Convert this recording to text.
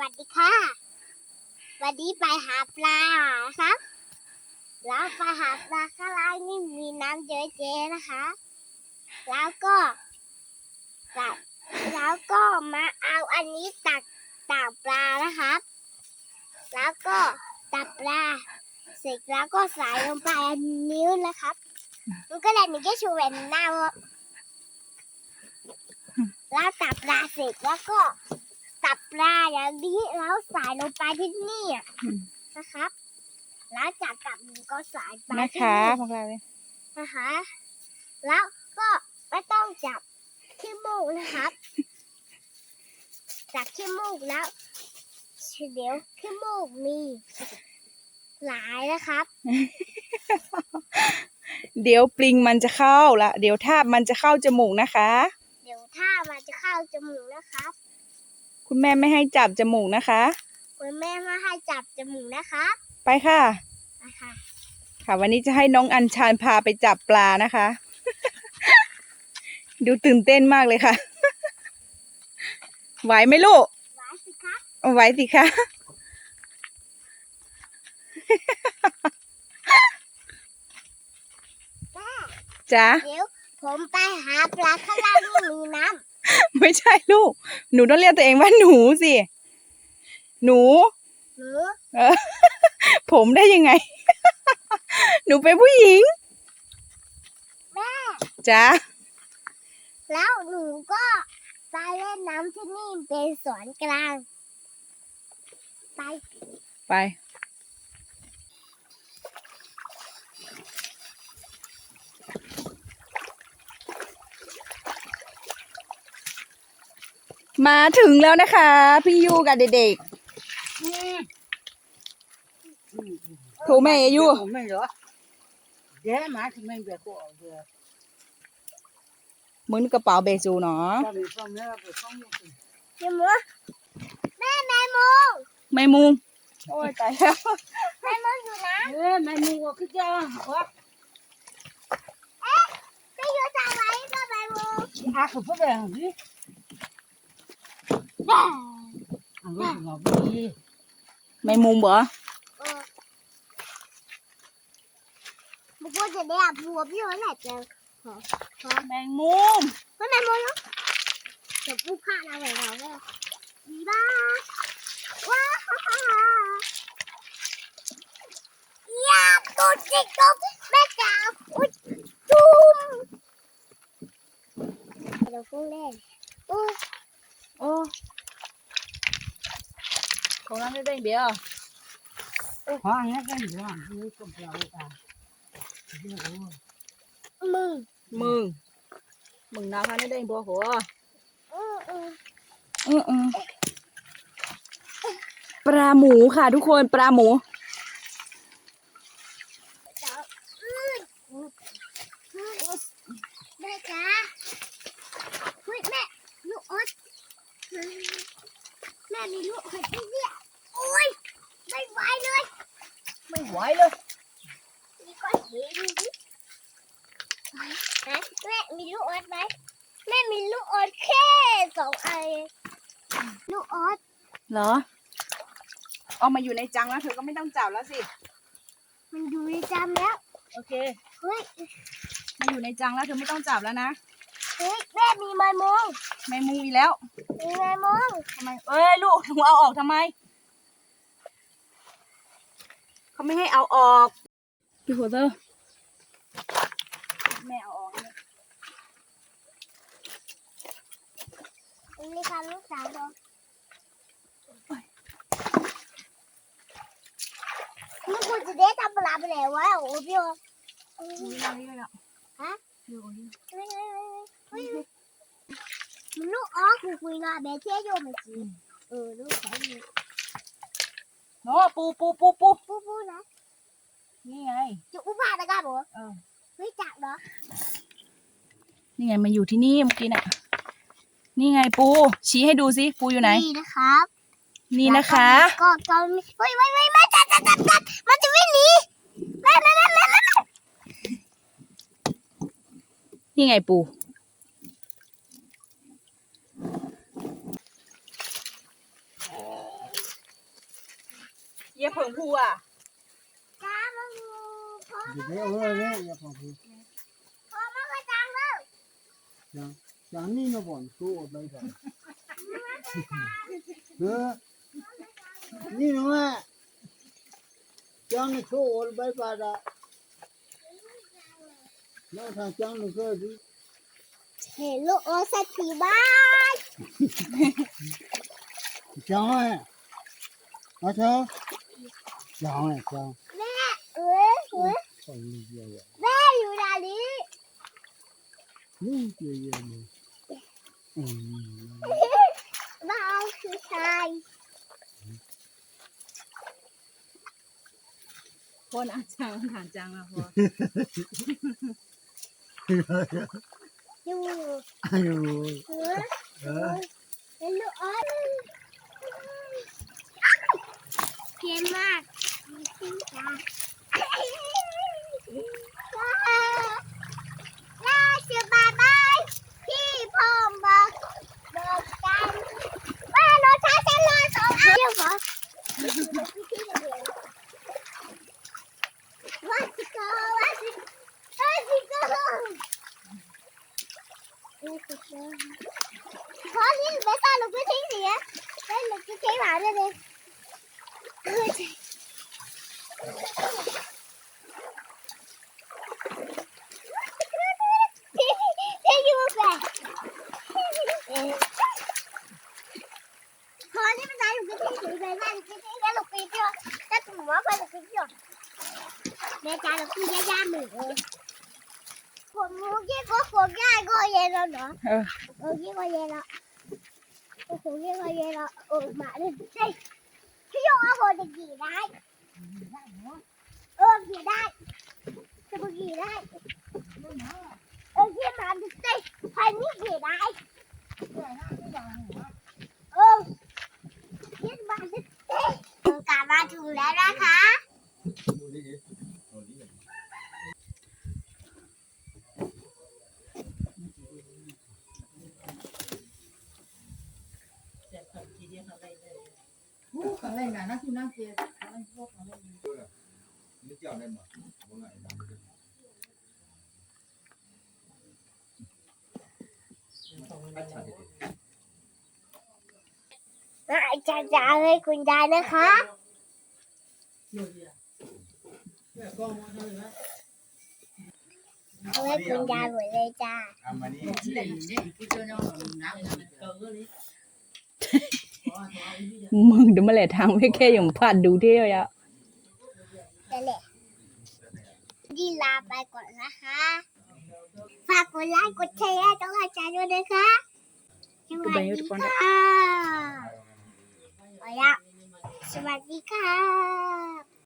วัสดีค่ะ วันนี้ไปหาปลาครับแล้วไปหาปลาข้างล่างนี่มีน้ำเยอะแยะนะคะ แล้วก็ตักแล้วก็มาเอาอันนี้ตักตักปลานะครับ แล้วก็ตักปลาเสร็จแล้วก็ใส่ลงไปอันนิ้วนะครับมันก็เลยมีแค่ชูเวนหน้าว่าแล้วตับปลาเสร็จแล้วก็ ตับปลาอย่างนี้แล้วใส่ลงไปที่นี่อะอืมนะครับ แล้วจากตับมันก็ใส่ไปแม่ที่ค้านี่ของเราเลยนะคะ แล้วก็ไม่ต้องจับขี้มูกนะครับจากขี้มูกแล้วเดี๋ยวขี้มูกมี หลายนะครับ เดี๋ยวปลิงมันจะเข้าละเดี๋ยวทาบมันจะเข้าจมูกนะคะ เดี๋ยวถ้ามันจะเข้าจมูกนะครับ คุณแม่ไม่ให้จับจมูกนะคะ คุณแม่มาให้จับจมูกนะคะไปค่ะนะคะค่ะ วันนี้จะให้น้องอัญชันพาไปจับปลานะคะ ดูตื่นเต้นมากเลยค่ะ ไหวไหมลูกไว้สิคะไหวสิคะแม่จ๊ะเดี๋ยวผมไปหาปลาข้างล่างนี่มีน้ ไม่ใช่ลูก หนูต้องเรียกตัวเองว่าหนูสิ หนูำหนูเออ ผมได้ยังไง หนูเป็นผู้หญิงแม่จ๊ะแล้วหนูก็ไปเล่นน้ำที่นี่เป็นสวนกลาง ไป ไป มาถึงแล้วนะคะ พี่ยูกับเด็กๆโทรแม่ยูไม่เหรอเดี๋ยวมาที่ไม่แบบก็เดี๋ยวมึงกระเป๋าเบซูเนาะตอนนี้ฟังแล้วไปฟังอยู่สิเดี๋ยวหมูแม่แม่มูไม่มุงโอ้ยตายแล้วแม่มูอยู่นะเอ้ยไม่มีว่าคือจะว่าไม่อยู่ทางไหนก็แม่มูอาคือพวกแบบนี้แม่อันนี้หงอกดีไม่มุงบ่เออบุกว่าจะได้อาบัวพี่ วันไหนเจอขอขอแมงมุมก็แม่มูเนาะเดี๋ยวปุ๊บผ้าเราไว้เของนั้นไม่ได้เบี้ยเพราะอันนี้ก็อยู่อะนี่ก็เปล่าอะมือมึงมึงนะคะไม่ได้บัวหัวอืออือเออเออปลาหมูค่ะทุกคนปลาหมู จ๋าอืออืออือแม่จ๋าเฮ้ยแม่ลูกออสแม่มีลูกออสที่เนี่ยโอ้ยไม่ไหวเลย ไม่ไหวเลยนี่ก็เห็นดิฮะแม่มีลูกออสไหมแม่มีลูกออสแค่สองอันเองลูกออสเหรอ เอามาอยู่ในจังแล้วเธอก็ไม่ต้องจับแล้วสิ มันดูในจำแล้ว โอเค เฮ้ย มาอยู่ในจังแล้วเธอไม่ต้องจับแล้วนะ เฮ้ยแม่มีไม้มง ไม่มุงอีกแล้วมีไม้มงทำไม เอ้ยลูกหนูเอาออกทำไม เขา ไม่ให้เอาออกพี่หัวเตอร์แม่เอาออกเนี่ยมีค่ะลูกสาวเรามันควรจะได้ทำปลาไปแล้ววะโอ้พี่โอนี่เอานี่เอาฮะอยู่นี่เฮ้ยเฮ้ยเฮ้ยเฮ้ยมันลูกออกคุยคุยงาเบเทียโยมจีเออลูกสาว นี่โน้ปูปูปูปูปูปูนะนี่ไง จะอุบาตะกันบ่เออเฮ้ยจักเหรอ นี่ไงมันอยู่ที่นี่เมื่อกี้น่ะ นี่ไงปู ชี้ให้ดูสิปูอยู่ไหน นี่นะครับ นี่นะคะก็ก็มีเฮ้ยเฮ้ยเฮ้ยแม่จัดจัดจัดจัดมันจะวิ่งหนีแม่แม่แม่แม่แม่นี่ไงปู เอย่าเผงพูอะจ้ามาดูพ่อเดี๋ยวเอาเลยอย่าพอพูพ่อมาก็จังแล้วจังจังนี่นะบ่อนสู้เอาไปก่อนเออนี่นะแม่จังนี่สู้อาไปก่อนละแล้วทางจังนี่ก็ดีเห็นลูกโอสักทีบ้านจังไงอาเธอ จังไงจังแม่เอ้ยเอ้ยใส่นี่เยอะแม่อยู่ไหนนี้ๆนี่เยอะๆเลยอืมบ้านคือชายคนอาจังฐานจังอะพออยู่อายุเอ้ยเออเป็นลูกโอเพียนมาก จริงจ้าลาชื่อบายบายพี่ พ่อบอกบอกกันว่ารถช้าจะรอสองเดี๋ยวบอก Let's go, let's let's go. Let's go. พอนี่ไม่ต้องลุก ขี่ได้สบูีได้เออเียมาดูสิพันได้ลุกขึ้นเสียไปได้ลุกขึ้นเสียลุกไปเที่ยวแต่ถึงว่าได้เที่ยวแม่จ๋าเราคือย่าย่าหมูผมมูกี้ก็ผมาถึงแล้วนะคะก็เย็นแล้วโอ้มาเลยเฮ้ยพี่โยเอาผมจะกี่ได้เออกี่ได้จะไปกี่ได้เออกี่มาดิเต้พันนี่กี่ได้เออกี่มาดิเต้กลับมาถึงแล้วนะคะ น่า จะจ่าให้คุณยายนะคะเอาให้คุณยายหมดเลยจ้า มึงเดี๋ยวมาแหละทางไม่แค่อย่างผ่านดูเที่ยวอะนั่นแหละดีลาไปก่อนนะคะ ฝากกดไลค์กดแชร์ต้องให้ใจด้วยนะคะสวัสดีค่ะ ไปละสวัสดีค่ะ